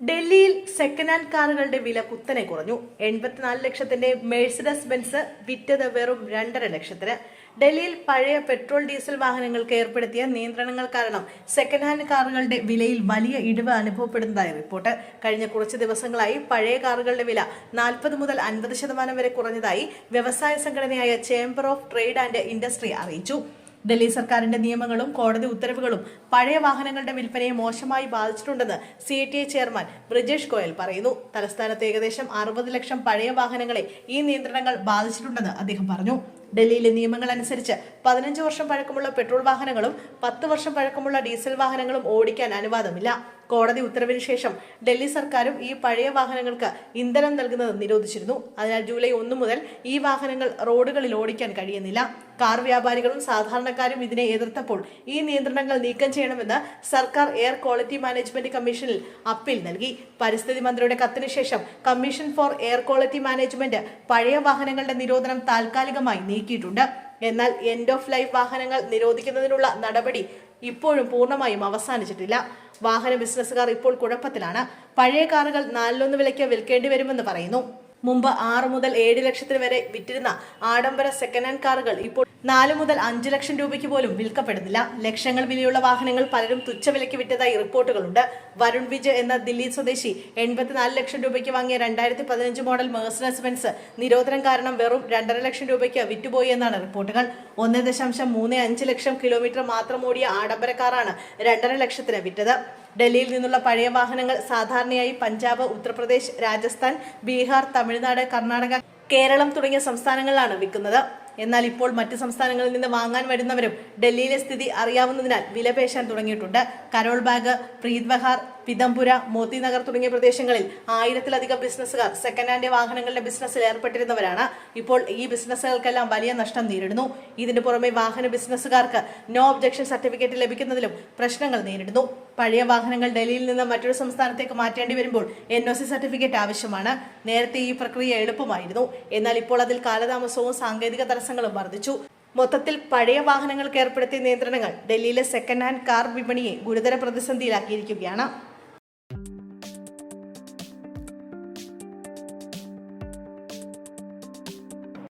ഡൽഹിയിൽ second hand കാറുകളുടെ വില കുത്തനെ കുറഞ്ഞു. എൺപത്തിനാല് ലക്ഷത്തിന്റെ മേഴ്സിഡസ് ബെൻസ് വിറ്റത് വെറും രണ്ടര ലക്ഷത്തിന്. ഡൽഹിയിൽ പഴയ പെട്രോൾ ഡീസൽ വാഹനങ്ങൾക്ക് ഏർപ്പെടുത്തിയ നിയന്ത്രണങ്ങൾ കാരണം സെക്കൻഡ് ഹാൻഡ് കാറുകളുടെ വിലയിൽ വലിയ ഇടിവ് അനുഭവപ്പെടുന്നതായി റിപ്പോർട്ട്. കഴിഞ്ഞ കുറച്ച് ദിവസങ്ങളായി പഴയ കാറുകളുടെ വില നാൽപ്പത് മുതൽ അൻപത് ശതമാനം വരെ കുറഞ്ഞതായി വ്യവസായ സംഘടനയായ chamber of trade and industry അറിയിച്ചു. ഡൽഹി സർക്കാരിന്റെ നിയമങ്ങളും കോടതി ഉത്തരവുകളും പഴയ വാഹനങ്ങളുടെ വിൽപ്പനയെ മോശമായി ബാധിച്ചിട്ടുണ്ടെന്ന് C T I chairman Brijesh Goyal പറയുന്നു. തലസ്ഥാനത്ത് ഏകദേശം അറുപത് ലക്ഷം പഴയ വാഹനങ്ങളെ ഈ നിയന്ത്രണങ്ങൾ ബാധിച്ചിട്ടുണ്ടെന്ന് അദ്ദേഹം പറഞ്ഞു. ഡൽഹിയിലെ നിയമങ്ങൾ അനുസരിച്ച് പതിനഞ്ച് വർഷം പഴക്കമുള്ള പെട്രോൾ വാഹനങ്ങളും പത്ത് വർഷം പഴക്കമുള്ള ഡീസൽ വാഹനങ്ങളും ഓടിക്കാൻ അനുവാദമില്ല. കോടതി ഉത്തരവിന് ശേഷം ഡൽഹി സർക്കാരും ഈ പഴയ വാഹനങ്ങൾക്ക് ഇന്ധനം നൽകുന്നത് നിരോധിച്ചിരുന്നു. അതിനാൽ ജൂലൈ ഒന്ന് മുതൽ ഈ വാഹനങ്ങൾ റോഡുകളിൽ ഓടിക്കാൻ കഴിയുന്നില്ല. കാർ വ്യാപാരികളും സാധാരണക്കാരും ഇതിനെ എതിർത്തപ്പോൾ ഈ നിയന്ത്രണങ്ങൾ നീക്കം ചെയ്യണമെന്ന് സർക്കാർ എയർ ക്വാളിറ്റി മാനേജ്മെന്റ് കമ്മീഷനിൽ അപ്പീൽ നൽകി. പരിസ്ഥിതി മന്ത്രിയുടെ കത്തിന് ശേഷം commission for air quality management പഴയ വാഹനങ്ങളുടെ നിരോധനം താൽക്കാലികമായി നീക്കിയിട്ടുണ്ട്. എന്നാൽ എൻഡ് ഓഫ് ലൈഫ് വാഹനങ്ങൾ നിരോധിക്കുന്നതിനുള്ള നടപടി ഇപ്പോഴും പൂർണമായും അവസാനിച്ചിട്ടില്ല. വാഹന ബിസിനസ്സുകാർ ഇപ്പോൾ കുഴപ്പത്തിലാണ്. പഴയ കാറുകൾ നാലിലൊന്ന് വിലയ്ക്ക് വിൽക്കേണ്ടി വരുമെന്ന് പറയുന്നു. മുമ്പ് ആറ് മുതൽ ഏഴ് ലക്ഷത്തിന് വരെ വിറ്റിരുന്ന ആഡംബര സെക്കൻഡ് ഹാൻഡ് കാറുകൾ ഇപ്പോൾ നാല് മുതൽ അഞ്ച് ലക്ഷം രൂപയ്ക്ക് പോലും വിൽക്കപ്പെടുന്നില്ല. ലക്ഷങ്ങൾ വിലയുള്ള വാഹനങ്ങൾ പലരും തുച്ഛവിലയ്ക്ക് വിറ്റതായി റിപ്പോർട്ടുകളുണ്ട്. വരുൺ വിജയ് എന്ന ദില്ലി സ്വദേശി എൺപത്തിനാല് ലക്ഷം രൂപയ്ക്ക് വാങ്ങിയ രണ്ടായിരത്തി പതിനഞ്ച് മോഡൽ മേഴ്സണസ് ബെൻസ് നിരോധനം കാരണം വെറും രണ്ടര ലക്ഷം രൂപയ്ക്ക് വിറ്റുപോയി എന്നാണ് റിപ്പോർട്ടുകൾ. ഒന്ന് ദശാംശം മൂന്ന് അഞ്ച് ലക്ഷം കിലോമീറ്റർ മാത്രം ഓടിയ ആഡംബര കാറാണ് രണ്ടര ലക്ഷത്തിന് വിറ്റത്. ഡൽഹിയിൽ നിന്നുള്ള പഴയ വാഹനങ്ങൾ സാധാരണയായി പഞ്ചാബ് ഉത്തർപ്രദേശ് രാജസ്ഥാൻ ബീഹാർ തമിഴ്നാട് കർണാടക കേരളം തുടങ്ങിയ സംസ്ഥാനങ്ങളിലാണ് വിൽക്കുന്നത്. എന്നാൽ ഇപ്പോൾ മറ്റ് സംസ്ഥാനങ്ങളിൽ നിന്ന് വാങ്ങാൻ വരുന്നവരും ഡൽഹിയിലെ സ്ഥിതി അറിയാവുന്നതിനാൽ വിലപേശാൻ തുടങ്ങിയിട്ടുണ്ട്. കരോൾ ബാഗ് പ്രീത് ബഹാർ പിതംപുര മോത്തിനഗർ തുടങ്ങിയ പ്രദേശങ്ങളിൽ ആയിരത്തിലധികം ബിസിനസ്സുകാർ സെക്കൻഡ് ഹാൻഡ് വാഹനങ്ങളുടെ ബിസിനസ്സിൽ ഏർപ്പെട്ടിരുന്നവരാണ്. ഇപ്പോൾ ഈ ബിസിനസ്സുകൾക്കെല്ലാം വലിയ നഷ്ടം നേരിടുന്നു. ഇതിനു പുറമെ വാഹന ബിസിനസ്സുകാർക്ക് നോ ഒബ്ജക്ഷൻ സർട്ടിഫിക്കറ്റ് ലഭിക്കുന്നതിലും പ്രശ്നങ്ങൾ നേരിടുന്നു. പഴയ വാഹനങ്ങൾ ഡൽഹിയിൽ നിന്ന് മറ്റൊരു സംസ്ഥാനത്തേക്ക് മാറ്റേണ്ടി വരുമ്പോൾ എൻ ഒ സി സർട്ടിഫിക്കറ്റ് ആവശ്യമാണ്. നേരത്തെ ഈ പ്രക്രിയ എളുപ്പമായിരുന്നു. എന്നാൽ ഇപ്പോൾ അതിൽ കാലതാമസവും സാങ്കേതിക തടസ്സങ്ങളും വർദ്ധിച്ചു. മൊത്തത്തിൽ പഴയ വാഹനങ്ങൾക്ക് ഏർപ്പെടുത്തിയ നിയന്ത്രണങ്ങൾ ഡൽഹിയിലെ സെക്കൻഡ് ഹാൻഡ് കാർ വിപണിയെ ഗുരുതര പ്രതിസന്ധിയിലാക്കിയിരിക്കുകയാണ്.